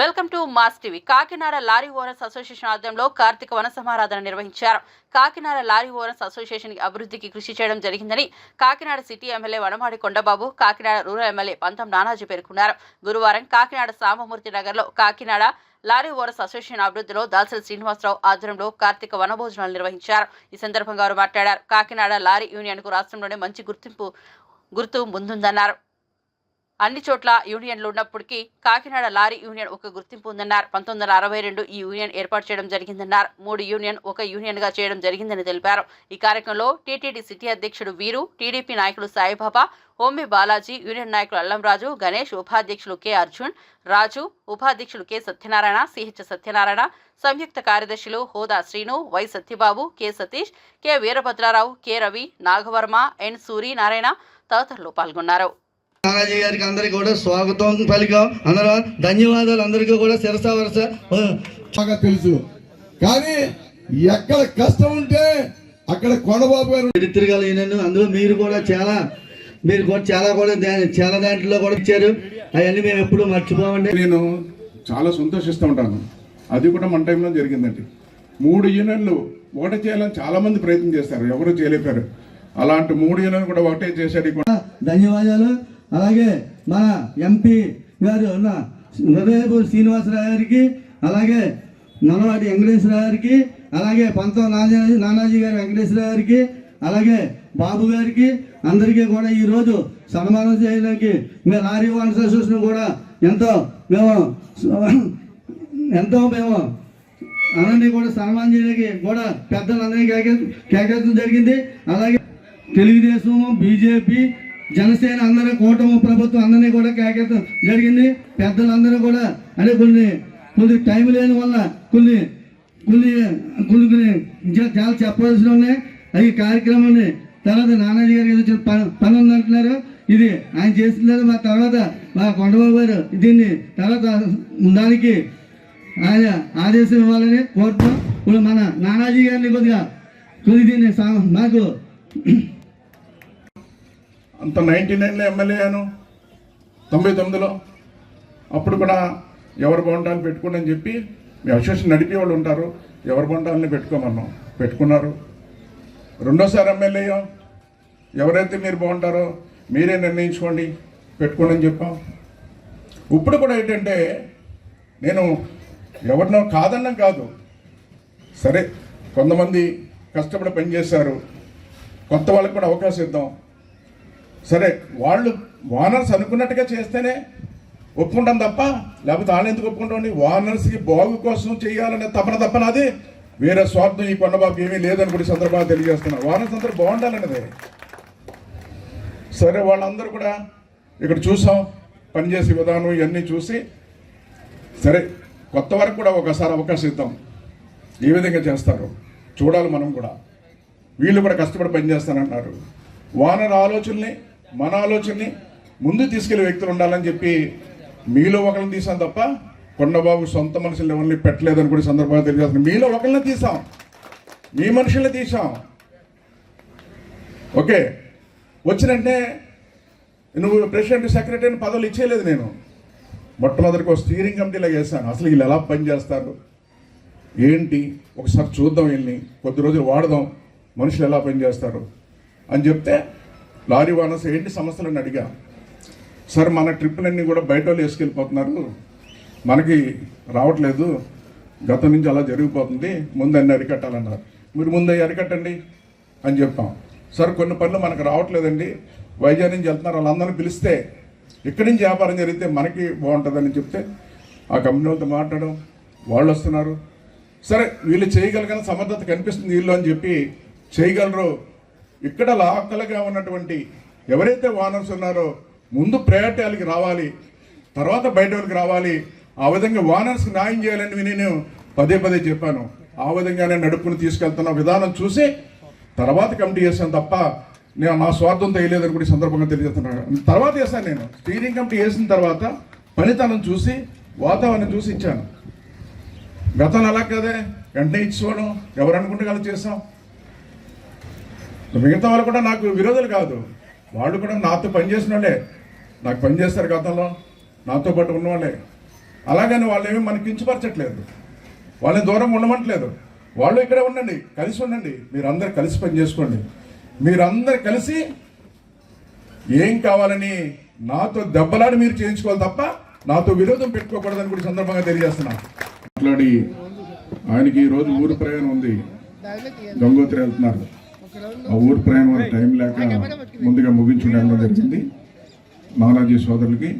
Welcome to Mass TV. Kakinada lorry owners association ఆధ్వర్యంలో కార్తీక వన సమారాధన నిర్వహించారు. కాకినాడ లారీ ఓనర్స్ అసోసియేషన్ అభివృద్ధికి కృషి చేయడం జరిగిందని Kakinada city MLA Vanamadi Kondababu Kakinada rural MLA Pantham Nanaji పేర్కొన్నారు. గురువారం కాకినాడ సామమూర్తి నగర్లో కాకినాడ లారీ ఓనర్స్ అసోసియేషన్ అభివృద్ధిలో దాసరి శ్రీనివాసరావు ఆధ్వర్యంలో కార్తీక వనభోజనాలు నిర్వహించారు. ఈ సందర్భంగా వారు మాట్లాడారు. కాకినాడ లారీ యూనియన్కు రాష్ట్రంలోనే మంచి గుర్తింపు గుర్తు ముందుందన్నారు. అన్ని చోట్ల యూనియన్లు ఉన్నప్పటికీ కాకినాడ లారీ యూనియన్ ఒక గుర్తింపు ఉందన్నారు. పంతొమ్మిది వందల అరవై రెండు ఈ యూనియన్ ఏర్పాటు చేయడం జరిగిందన్నారు. మూడు యూనియన్ ఒక యూనియన్గా చేయడం జరిగిందని తెలిపారు. ఈ కార్యక్రమంలో టీటీడీ సిటీ అధ్యక్షుడు వీరు టీడీపీ నాయకులు సాయిబాబా హోమి బాలాజీ యూనియన్ నాయకులు అల్లంరాజు గణేష్ ఉపాధ్యక్షులు కె అర్జున్ రాజు ఉపాధ్యక్షులు కె సత్యనారాయణ సిహెచ్ సత్యనారాయణ సంయుక్త కార్యదర్శులు హోదా Srinu Y Satyababu K Satish K Veerabhadrarao K Ravi Nagavarma N Suryanarayana తదితరులు పాల్గొన్నారు. నానాజీ గారికి అందరికీ కూడా స్వాగతం పలికాం. అందరూ ధన్యవాదాలు. అందరికీ కూడా శిరస వరస. బాగా తెలుసు. కానీ ఎక్కడ కష్టం ఉంటే అక్కడ కొండబాబు గారు చరిత్రగల యూనియన్ అందులో మీరు కూడా చాలా మీరు కూడా చాలా కూడా చాలా దాంట్లో కూడా ఇచ్చారు. అవన్నీ మేము ఎప్పుడు మర్చిపోమండి. నేను చాలా సంతోషిస్తూ ఉంటాను. అది కూడా మన టైంలో జరిగిందండి. మూడు యూనియన్లు ఒకటే చేయాలని చాలా మంది ప్రయత్నం చేస్తారు. ఎవరు చేయలేపారు అలాంటి మూడు యూనియన్లు కూడా ఒకటే కొండ- ధన్యవాదాలు. అలాగే మన ఎంపీ గారు ఉన్న హృదయపూర్ శ్రీనివాసరావు గారికి అలాగే నల్లవాడి వెంకటేశ్వరరావు గారికి అలాగే పంతం నానాజీ నానాజీ గారి వెంకటేశ్వరరావు గారికి అలాగే బాబు గారికి అందరికీ కూడా ఈరోజు సన్మానం చేయడానికి మేము లారీ ఓనర్స్ అసోసియేషన్ కూడా ఎంతో మేము ఎంతో మేము అందరినీ కూడా సన్మానం చేయడానికి కూడా పెద్దలందరినీ కేకే కేకేయడం జరిగింది. అలాగే తెలుగుదేశం బీజేపీ జనసేన అందరూ కూటమి ప్రభుత్వం అందరినీ కూడా కేకేతం జరిగింది. పెద్దలందరూ కూడా అంటే కొన్ని కొన్ని టైం లేని వల్ల కొన్ని కొన్ని కొన్ని కొన్ని చాలా చెప్పవలసిన ఉన్నాయి. ఈ కార్యక్రమాన్ని తర్వాత నానాజీ గారు ఏదో పని ఉందంటున్నారు. ఇది ఆయన చేస్తున్నారు. మా తర్వాత మా కొండబాబు గారు దీన్ని తర్వాత దానికి ఆయన ఆదేశం ఇవ్వాలని కోరుతాం ఇప్పుడు మన నానాజీ గారిని కొద్దిగా కొద్దిగా దీన్ని సా- మాకు అంత నైన్టీ నైన్లో ఎమ్మెల్యే అయ్యాను. తొంభై తొమ్మిదిలో. అప్పుడు కూడా ఎవరు బాగుండాలని పెట్టుకోండి అని చెప్పి మీ అసోసియేషన్ నడిపే వాళ్ళు ఉంటారు. ఎవరు బాగుండాలని పెట్టుకోమన్నాం. పెట్టుకున్నారు. రెండోసారి ఎమ్మెల్యే ఎవరైతే మీరు బాగుంటారో మీరే నిర్ణయించుకోండి. పెట్టుకోండి అని చెప్పాం. ఇప్పుడు కూడా ఏంటంటే నేను ఎవరినో కాదన్నం కాదు. సరే కొంతమంది కష్టపడి పనిచేశారు. కొత్త వాళ్ళకి కూడా అవకాశం ఇద్దాం. సరే వాళ్ళు వానర్స్ అనుకున్నట్టుగా చేస్తేనే ఒప్పుకుంటాం తప్ప లేకపోతే వాళ్ళు ఎందుకు ఒప్పుకుంటామండి వానర్స్కి బాగు కోసం చేయాలనే తపన తప్పన నాది. వేరే స్వార్థం ఈ కొండబాబు ఏమీ లేదని కూడా సందర్భంగా తెలియజేస్తున్నా వానర్స్ అందరూ బాగుండాలన్నదే. సరే వాళ్ళందరూ కూడా ఇక్కడ చూసాం పనిచేసే విధానం ఇవన్నీ చూసి సరే కొత్త వరకు కూడా ఒకసారి అవకాశం ఇద్దాం. ఏ విధంగా చేస్తారు? చూడాలి మనం కూడా. వీళ్ళు కూడా కష్టపడి పనిచేస్తానంటున్నారు వానర్ ఆలోచనని మన ఆలోచనని ముందు తీసుకెళ్ళే వ్యక్తులు ఉండాలని చెప్పి మీలో ఒకరిని తీసాం తప్ప కొండబాబు సొంత మనుషులు ఎవరిని పెట్టలేదని కూడా సందర్భంగా తెలియజేస్తున్నాం. మీలో ఒకరిని తీసాం. మీ మనుషుల్ని తీసాం. ఓకే. వచ్చినంటే నువ్వు ప్రెసిడెంట్ సెక్రటరీ పదవులు ఇచ్చేయలేదు నేను. మొట్టమొదటికి ఒక స్టీరింగ్ కమిటీలో వేసాను అసలు వీళ్ళు ఎలా పనిచేస్తారు ఏంటి? ఒకసారి చూద్దాం వీళ్ళని. కొద్ది రోజులు వాడదాం. మనుషులు ఎలా పనిచేస్తారు అని చెప్తే లారీ ఓనర్స్ ఏంటి సమస్యలని అడిగా. సార్ మన ట్రిప్పులన్నీ కూడా బయట వాళ్ళు వేసుకెళ్ళిపోతున్నారు. మనకి రావట్లేదు. గతం నుంచి అలా జరిగిపోతుంది. ముందు అన్ని అరికట్టాలన్నారు. మీరు ముందు అరికట్టండి అని చెప్పాం. సార్ కొన్ని పనులు మనకు రావట్లేదండి. వైజాగ్ నుంచి వెళ్తున్నారు. వాళ్ళందరినీ పిలిస్తే ఇక్కడి నుంచి వ్యాపారం జరిగితే మనకి బాగుంటుందని చెప్తే ఆ కంపెనీ వాళ్ళతో మాట్లాడడం వాళ్ళు వస్తున్నారు. సరే వీళ్ళు చేయగలిగిన సమర్థత కనిపిస్తుంది వీళ్ళు అని చెప్పి చేయగలరు ఇక్కడ లాకలుగా ఉన్నటువంటి ఎవరైతే వానర్స్ ఉన్నారో ముందు ప్రయారిటీ రావాలి తర్వాత బయట వాళ్ళకి రావాలి. ఆ విధంగా వానర్స్కి న్యాయం చేయాలని నేను పదే పదే చెప్పాను. ఆ విధంగానే నడుపుని తీసుకెళ్తున్న విధానం చూసి తర్వాత కమిటీ చేశాను తప్ప నేను నా స్వార్థంతో వేయలేదని కూడా ఈ సందర్భంగా తెలియజేస్తున్నాను తర్వాత చేశాను నేను. స్టీరింగ్ కమిటీ వేసిన తర్వాత పనితనం చూసి వాతావరణం చూసి ఇచ్చాను. గతంలో అలా కదే. వెంటనే ఇచ్చుకోవడం ఎవరు అనుకుంటే అలా చేసాం మిగతా వాళ్ళు కూడా నాకు విరోధులు కాదు. వాళ్ళు కూడా నాతో పనిచేసిన వాళ్ళే. నాకు పనిచేస్తారు గతంలో. నాతో పాటు ఉన్నవాళ్ళే. అలాగని వాళ్ళు ఏమి మనకి కించపరచట్లేదు. వాళ్ళని దూరం ఉండమంటలేదు. వాళ్ళు ఇక్కడే ఉండండి కలిసి ఉండండి. మీరందరు కలిసి పని చేసుకోండి. మీరందరు కలిసి ఏం కావాలని నాతో దెబ్బలాడి మీరు చేయించుకోవాలి తప్ప నాతో విరోధం పెట్టుకోకూడదని కూడా సందర్భంగా తెలియజేస్తున్నా. మాట్లాడి ఆయనకి ఈ రోజు ఊరు ప్రయాణం ఉంది. గంగోత్రి వెళ్తున్నారు. ఆ ఊరు ప్రయాణం వల్ల టైం లేక ముందుగా ముగించుకుని జరిగింది. నానాజీ సోదరులకి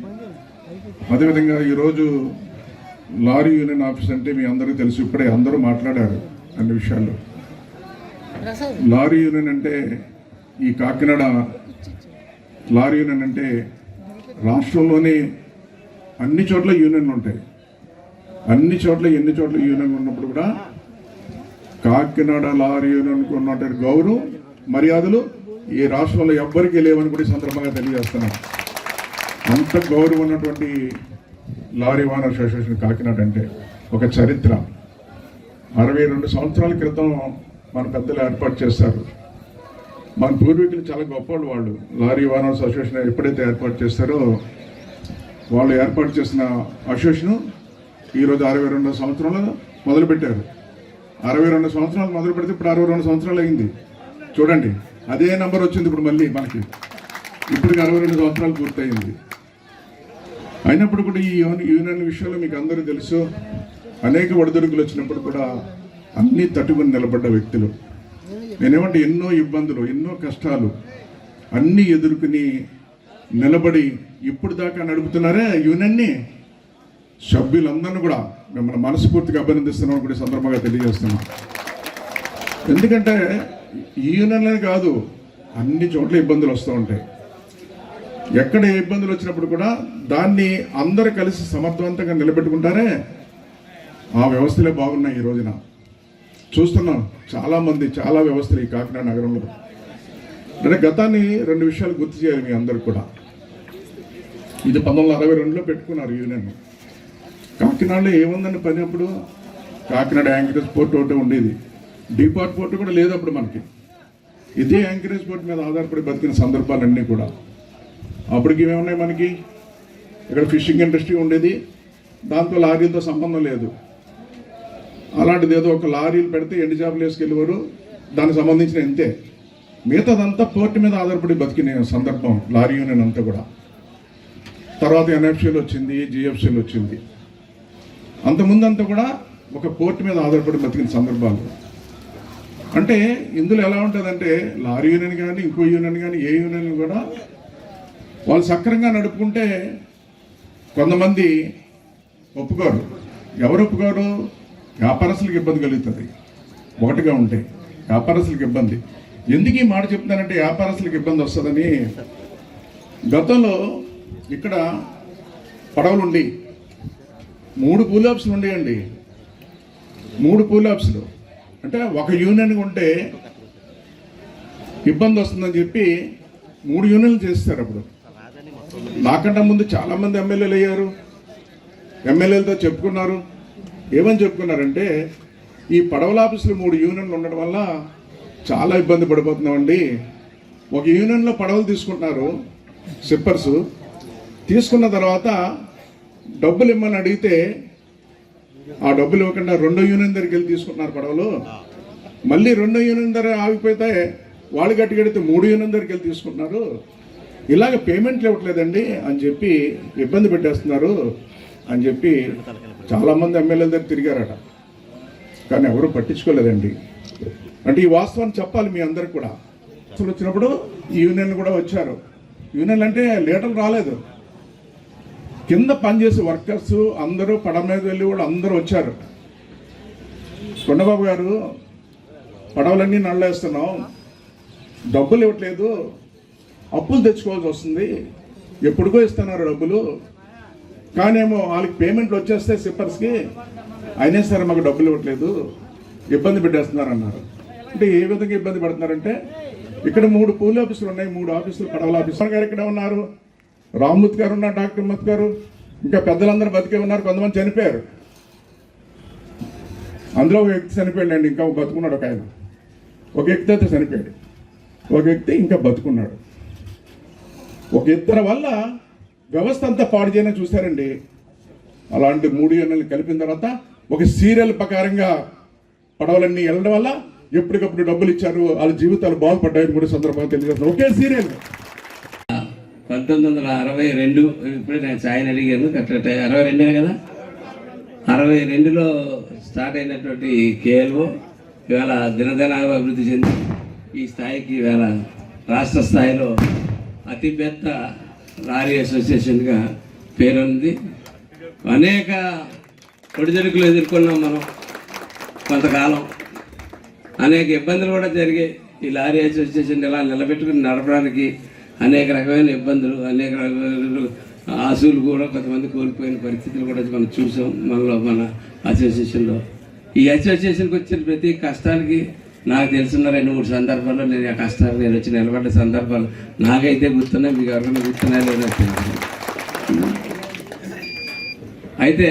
అదేవిధంగా ఈరోజు లారీ యూనియన్ ఆఫీస్ అంటే మీ అందరికీ తెలుసు ఇప్పుడే అందరూ మాట్లాడారు అన్ని విషయాల్లో. లారీ యూనియన్ అంటే ఈ కాకినాడ లారీ యూనియన్ అంటే రాష్ట్రంలోని అన్ని చోట్ల యూనియన్లు ఉంటాయి. అన్ని చోట్ల ఎన్ని చోట్ల యూనియన్ ఉన్నప్పుడు కూడా కాకినాడ లారీ అనుకున్నటువంటి గౌరవం మర్యాదలు ఈ రాష్ట్రంలో ఎవ్వరికీ లేవని కూడా సందర్భంగా తెలియజేస్తున్నాను అంత గౌరవం ఉన్నటువంటి లారీ ఓనర్ అసోసియేషన్ కాకినాడ అంటే ఒక చరిత్ర. అరవై రెండు సంవత్సరాల క్రితం మన పెద్దలు ఏర్పాటు చేస్తారు మన పూర్వీకులు చాలా గొప్పవాళ్ళు వాళ్ళు. లారీ ఓనర్స్ అసోసియేషన్ ఎప్పుడైతే ఏర్పాటు చేస్తారో వాళ్ళు ఏర్పాటు చేసిన అసోసియేషన్ ఈరోజు అరవై రెండో సంవత్సరంలో మొదలుపెట్టారు. అరవై రెండు సంవత్సరాలు మొదలు పెడితే ఇప్పుడు అరవై రెండు సంవత్సరాలు అయింది. చూడండి అదే నెంబర్ వచ్చింది ఇప్పుడు మళ్ళీ మనకి. ఇప్పటికి అరవై రెండు సంవత్సరాలు పూర్తయింది. అయినప్పుడు కూడా ఈ యూనియన్ విషయంలో మీకు అందరూ తెలుసు. అనేక ఒడిదొడుకులు వచ్చినప్పుడు కూడా అన్నీ తట్టుకుని నిలబడ్డ వ్యక్తులు. నేనేమంటే ఎన్నో ఇబ్బందులు ఎన్నో కష్టాలు అన్నీ ఎదుర్కొని నిలబడి ఇప్పుడు దాకా నడుపుతున్నారే యూనియన్ని సభ్యులందరినీ కూడా. మిమ్మల్ని మనస్ఫూర్తిగా అభినందిస్తున్నామని కూడా సందర్భంగా తెలియజేస్తున్నాం. ఎందుకంటే ఈయనలే కాదు అన్ని చోట్ల ఇబ్బందులు వస్తూ ఉంటాయి. ఎక్కడ ఇబ్బందులు వచ్చినప్పుడు కూడా దాన్ని అందరు కలిసి సమర్థవంతంగా నిలబెట్టుకుంటారే ఆ వ్యవస్థలే బాగున్నాయి ఈ రోజున. చూస్తున్నాం చాలామంది చాలా వ్యవస్థలు ఈ కాకినాడ నగరంలో. అంటే గతాన్ని రెండు విషయాలు గుర్తు చేయాలి మీ అందరు కూడా. ఇది పంతొమ్మిది వందల అరవై రెండులో పెట్టుకున్నారు యూనియన్ కాకినాడలో ఏముందని పని అప్పుడు? కాకినాడ యాంకరేజ్ పోర్ట్ ఒకటి ఉండేది. డిపార్ట్ పోర్ట్ కూడా లేదు అప్పుడు మనకి. ఇదే యాంకరేజ్ పోర్ట్ మీద ఆధారపడి బతికిన సందర్భాలన్నీ కూడా. అప్పటికి ఏమున్నాయి మనకి? ఇక్కడ ఫిషింగ్ ఇండస్ట్రీ ఉండేది. దాంతో లారీలతో సంబంధం లేదు. అలాంటిది ఏదో ఒక లారీలు పెడితే ఎండు జాబులు వేసుకెళ్ళేవారు. దానికి సంబంధించిన ఎంతే మిగతాదంతా పోర్ట్ మీద ఆధారపడి బతికిన సందర్భం లారీ యూనియన్ అంతా కూడా. తర్వాత ఎన్ఎఫ్సీలు వచ్చింది జిఎఫ్సీలు వచ్చింది. అంతకుముందంతా కూడా ఒక పోర్ట్ మీద ఆధారపడి బతికిన సందర్భాలు. అంటే ఇందులో ఎలా ఉంటుందంటే లారీ యూనియన్ కానీ ఇంకో యూనియన్ కానీ ఏ యూనియన్ కూడా వాళ్ళు సక్రంగా నడుపుకుంటే కొంతమంది ఒప్పుకోరు. ఎవరు ఒప్పుకోరు? వ్యాపారస్తులకు ఇబ్బంది కలుగుతుంది. ఒకటిగా ఉంటే వ్యాపారస్తులకు ఇబ్బంది. ఎందుకు ఈ మాట చెప్తానంటే వ్యాపారస్తులకు ఇబ్బంది వస్తుందని గతంలో ఇక్కడ పడవలుండి మూడు పూలాప్స్లు ఉండేయండి. మూడు పూలాప్స్లు అంటే ఒక యూనియన్ ఉంటే ఇబ్బంది వస్తుందని చెప్పి మూడు యూనియన్లు చేస్తారు అప్పుడు. నాకంటే ముందు చాలామంది ఎమ్మెల్యేలు అయ్యారు. ఎమ్మెల్యేలతో చెప్పుకున్నారు. ఏమని చెప్పుకున్నారంటే ఈ పడవల ఆఫీసులు మూడు యూనియన్లు ఉండడం వల్ల చాలా ఇబ్బంది పడిపోతున్నామండి. ఒక యూనియన్లో పడవలు తీసుకుంటున్నారు సిప్పర్స్ తీసుకున్న తర్వాత డబ్బులు ఇమ్మని అడిగితే ఆ డబ్బులు ఇవ్వకుండా రెండో యూనియన్ దగ్గరికి వెళ్ళి తీసుకుంటున్నారు పడవలు. మళ్ళీ రెండో యూనియన్ దగ్గర ఆగిపోతే వాళ్ళు గట్టి కడితే మూడు యూనియన్ దగ్గరికి వెళ్ళి తీసుకుంటున్నారు. ఇలాగ పేమెంట్లు ఇవ్వట్లేదండి అని చెప్పి ఇబ్బంది పెట్టేస్తున్నారు అని చెప్పి చాలామంది ఎమ్మెల్యేల దగ్గర తిరిగారట. కానీ ఎవరు పట్టించుకోలేదండి. అంటే ఈ వాస్తవాన్ని చెప్పాలి మీ అందరికి కూడా. అసలు వచ్చినప్పుడు ఈ యూనియన్ కూడా వచ్చారు. యూనియన్ అంటే లీటర్లు రాలేదు. కింద పనిచేసే వర్కర్స్ అందరూ పడ మీద వెళ్ళి కూడా అందరూ వచ్చారు. కొండబాబు గారు పడవలన్నీ నల్లేస్తున్నాం డబ్బులు ఇవ్వట్లేదు. అప్పులు తెచ్చుకోవాల్సి వస్తుంది. ఎప్పుడుకో ఇస్తున్నారు డబ్బులు. కానేమో వాళ్ళకి పేమెంట్లు వచ్చేస్తే సిప్పర్స్కి అయినా సరే మాకు డబ్బులు ఇవ్వట్లేదు. ఇబ్బంది పెట్టేస్తున్నారు అన్నారు అంటే ఏ విధంగా ఇబ్బంది పడుతున్నారంటే ఇక్కడ మూడు పూల ఆఫీసులు ఉన్నాయి మూడు ఆఫీసులు పడవల ఆఫీసులు గారు ఇక్కడ ఉన్నారు రామ్మూర్తి గారు ఉన్నారు డాక్టర్ మత్ గారు. ఇంకా పెద్దలందరూ బతికే ఉన్నారు కొంతమంది చనిపోయారు. అందులో ఒక వ్యక్తి చనిపోయాడు ఇంకా బతుకున్నాడు ఒక ఆయన. ఒక వ్యక్తి అయితే చనిపోయాడు. ఒక వ్యక్తి ఇంకా బతుకున్నాడు. ఒక ఇద్దరు వల్ల వ్యవస్థ అంతా పాడు చేయని చూశారండి. అలాంటి మూడు ఎన్నెలు కలిపిన తర్వాత ఒక సీరియల్ ప్రకారంగా పడవలన్నీ వెళ్ళడం వల్ల ఎప్పటికప్పుడు డబ్బులు ఇచ్చారు వాళ్ళ జీవితాలు బాగుపడ్డాయని కూడా సందర్భంగా తెలియజేస్తారు ఒకే సీరియల్. పంతొమ్మిది వందల అరవై రెండు ఇప్పుడే నేను సాయం అడిగాను కరెక్ట్ అరవై రెండే కదా? అరవై రెండులో స్టార్ట్ అయినటువంటి కేఎల్ఓ ఇవాళ దినదిన అభివృద్ధి చెంది ఈ స్థాయికి ఇవాళ రాష్ట్ర స్థాయిలో అతిపెద్ద లారీ అసోసియేషన్గా పేరుంది అనేక ఒడిదొడుకులు ఎదుర్కొన్నాం మనం కొంతకాలం. అనేక ఇబ్బందులు కూడా జరిగాయి. ఈ లారీ అసోసియేషన్ ఇలా నిలబెట్టుకుని నడపడానికి అనేక రకమైన ఇబ్బందులు అనేక రకమైన ఆశలు కూడా కొంతమంది కోల్పోయిన పరిస్థితులు కూడా మనం చూసాం మనలో మన అసోసియేషన్లో ఈ అసోసియేషన్కి వచ్చిన ప్రతి కష్టానికి నాకు తెలిసిన రెండు మూడు సందర్భాల్లో నేను ఆ కష్టాలు నేను వచ్చి నిలబడ్డ సందర్భాలు నాకైతే గుర్తున్నాయి మీకు ఎవరికైనా గుర్తున్నాయో లేదో అయితే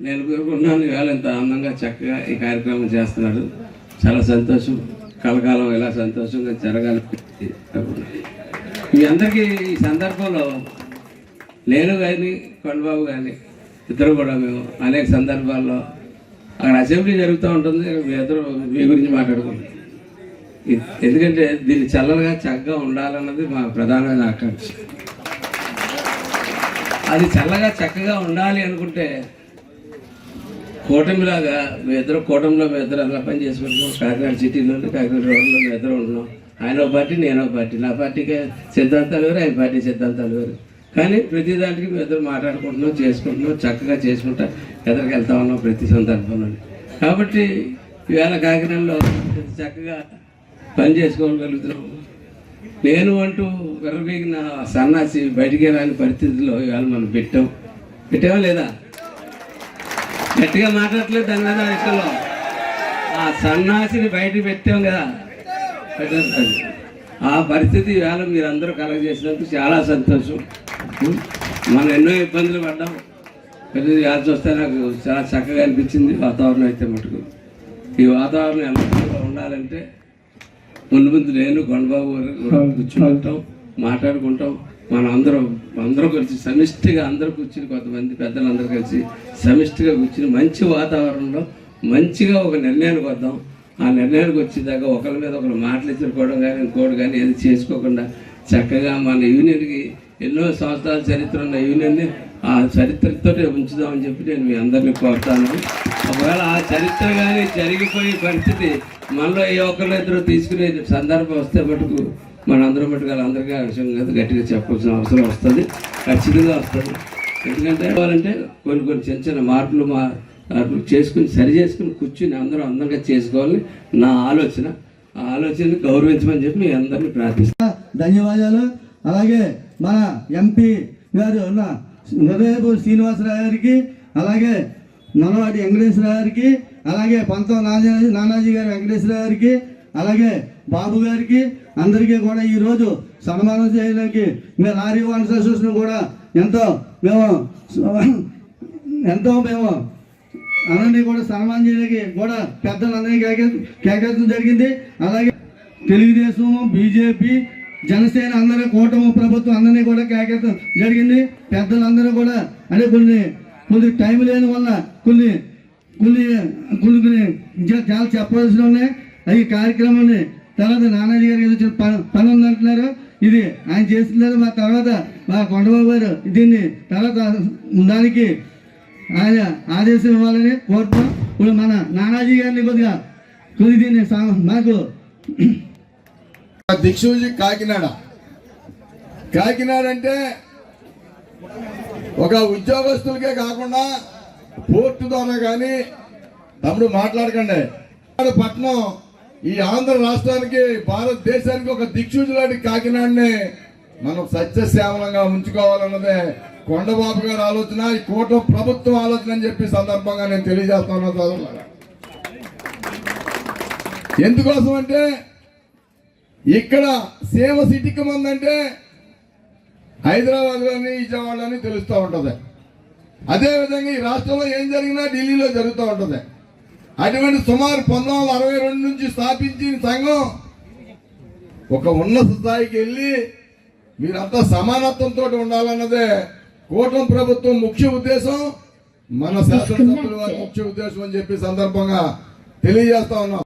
నేను కోరుకుంటున్నాను ఇవాళ ఎంత అందంగా చక్కగా ఈ కార్యక్రమం చేస్తున్నాడు. చాలా సంతోషం కలకాలం ఇలా సంతోషంగా జరగాలి. మీ అందరికీ ఈ సందర్భంలో నేను కానీ కొండబాబు కానీ ఇద్దరు కూడా మేము అనేక సందర్భాల్లో అక్కడ అసెంబ్లీ జరుగుతూ ఉంటుంది. మీ ఇద్దరు మీ గురించి మాట్లాడుకుంటాం. ఎందుకంటే దీన్ని చల్లగా చక్కగా ఉండాలన్నది మా ప్రధానమైన ఆకాంక్ష. అది చల్లగా చక్కగా ఉండాలి అనుకుంటే కూటమిలాగా మీ ఇద్దరు కూటమిలో మీ ఇద్దరు అలా పని చేసుకుంటున్నాం. కాకినాడ సిటీలో కాకినాడ రోడ్లో మీ ఇద్దరు ఉంటున్నాం. ఆయన ఒక పార్టీ నేను ఒక పార్టీ. నా పార్టీకి సిద్ధాంతాలు వేరు ఆయన పార్టీ సిద్ధాంతాలు వేరు కానీ ప్రతి దానికి మీ ఇద్దరు మాట్లాడుకుంటున్నాం చేసుకుంటున్నాం చక్కగా చేసుకుంటా ఎదరికి వెళ్తా ఉన్నాం ప్రతి సందర్భంలో. కాబట్టి ఈవేళ కాకినాడలో చక్కగా పని చేసుకోగలుగుతున్నాం. నేను అంటూ విర్రబీగిన సన్నాసి బయటికి రాని పరిస్థితుల్లో ఇవాళ మనం పెట్టాం. పెట్టామా లేదా? గట్టిగా మాట్లాడట్లేదు దాని మీద ఇష్టంలో ఆ సన్నాసిని బయట పెట్టాం కదా. ఆ పరిస్థితి ఇవాళ మీరందరూ కలెక్ట్ చేసినందుకు చాలా సంతోషం? మనం ఎన్నో ఇబ్బందులు పడ్డాం. పెద్ద యాద చూస్తే నాకు చాలా చక్కగా అనిపించింది వాతావరణం అయితే మటుకు. ఈ వాతావరణం ఎలా ఉండాలంటే ముందు ముందు నేను కొండబాబు గారు కూర్చుంటాం మాట్లాడుకుంటాం. మనం అందరం అందరం కలిసి సమిష్టిగా అందరూ కూర్చుని కొంతమంది పెద్దలందరూ కలిసి సమిష్టిగా కూర్చుని మంచి వాతావరణంలో మంచిగా ఒక నిర్ణయానికి వద్దాం. ఆ నిర్ణయానికి వచ్చేదాకా ఒకరి మీద ఒకరు మాటలు ఇచ్చుకోవడం కానీ ఇంకోటి కానీ ఏది చేసుకోకుండా చక్కగా మన యూనియన్కి ఎన్నో సంవత్సరాల చరిత్ర ఉన్న యూనియన్ని ఆ చరిత్రతో ఉంచుదామని చెప్పి నేను మీ అందరినీ కోరుతాను. ఒకవేళ ఆ చరిత్ర కానీ జరిగిపోయే పరిస్థితి మనలో ఏ ఒక్కరు ఇద్దరు తీసుకునే సందర్భం వస్తే మటుకు మనందరం మటుకు అందరికీ ఆ విషయం కదా గట్టిగా చెప్పాల్సిన అవసరం వస్తుంది. ఖచ్చితంగా వస్తుంది. ఎందుకంటే వాళ్ళంటే కొన్ని కొన్ని చిన్న చిన్న మార్పులు మా మార్పులు చేసుకుని సరి చేసుకుని కూర్చుని అందరూ అందంగా చేసుకోవాలని నా ఆలోచన. ఆ ఆలోచనని గౌరవించమని చెప్పి మీ అందరినీ ప్రార్థిస్తాను. ధన్యవాదాలు. అలాగే మన ఎంపీ గారు ఉన్న హృదయపు శ్రీనివాసరావు గారికి అలాగే నల్లవాటి వెంకటేశ్వరరావు గారికి అలాగే పంతో నానాజీ నానాజీ గారు వెంకటేశ్వర గారికి అలాగే బాబు గారికి అందరికీ కూడా ఈరోజు సన్మానం చేయడానికి మేము లారీ ఓనర్స్ అసోసియేషన్ కూడా ఎంతో మేము ఎంతో మేము అందరినీ కూడా సన్మానం చేయడానికి కూడా పెద్దలందరినీ కేకే కేకేయడం జరిగింది. అలాగే తెలుగుదేశం బీజేపీ జనసేన అందరూ కూటమి ప్రభుత్వం అందరినీ కూడా కేకేయడం జరిగింది. పెద్దలందరూ కూడా అంటే కొన్ని కొన్ని టైం లేని వల్ల కొన్ని కొన్ని కొన్ని కొన్ని చాలా చెప్పవలసి ఉన్నాయి. ఈ కార్యక్రమాన్ని తర్వాత నానాజీ గారికి ఏదో పని పని ఉందంటున్నారు. ఇది ఆయన చేస్తున్నారు మా తర్వాత మా కొండబాబు గారు దీన్ని తర్వాత దానికి ఆయన ఆదేశం ఇవ్వాలని కోరుతాం ఇప్పుడు మన నానాజీ గారిని కొద్దిగా కొద్ది దీన్ని మాకు దిక్సూచి కాకినాడ. కాకినాడ అంటే ఒక ఉద్యోగస్తులకే కాకుండా పోర్టు ద్వారా కానీ తమ్ముడు మాట్లాడకండి. పట్నం పట్టణం ఈ ఆంధ్ర రాష్ట్రానికి భారతదేశానికి ఒక దిక్సూచి లాంటి కాకినాడని మనం సత్యశ్యామలంగా ఉంచుకోవాలన్నదే కొండబాబు గారి ఆలోచన ఈ కూటమి ప్రభుత్వం ఆలోచన అని చెప్పి సందర్భంగా నేను తెలియజేస్తాను సోదరులారా. ఎందుకోసం అంటే ఇక్కడ సేవ సిటీకి మందంటే హైదరాబాద్ కానీ విజయవాడ అని తెలుస్తూ ఉంటుంది. అదేవిధంగా ఈ రాష్ట్రంలో ఏం జరిగినా ఢిల్లీలో జరుగుతూ ఉంటుంది. అటువంటి సుమారు పంతొమ్మిది అరవై రెండు నుంచి స్థాపించిన సంఘం ఒక ఉన్నత స్థాయికి వెళ్ళి మీరంతా సమానత్వంతో ఉండాలన్నదే కూటమి ప్రభుత్వం ముఖ్య ఉద్దేశం. మన శాసనసభ్యుల ముఖ్య ఉద్దేశం అని చెప్పి సందర్భంగా తెలియజేస్తా ఉన్నాం.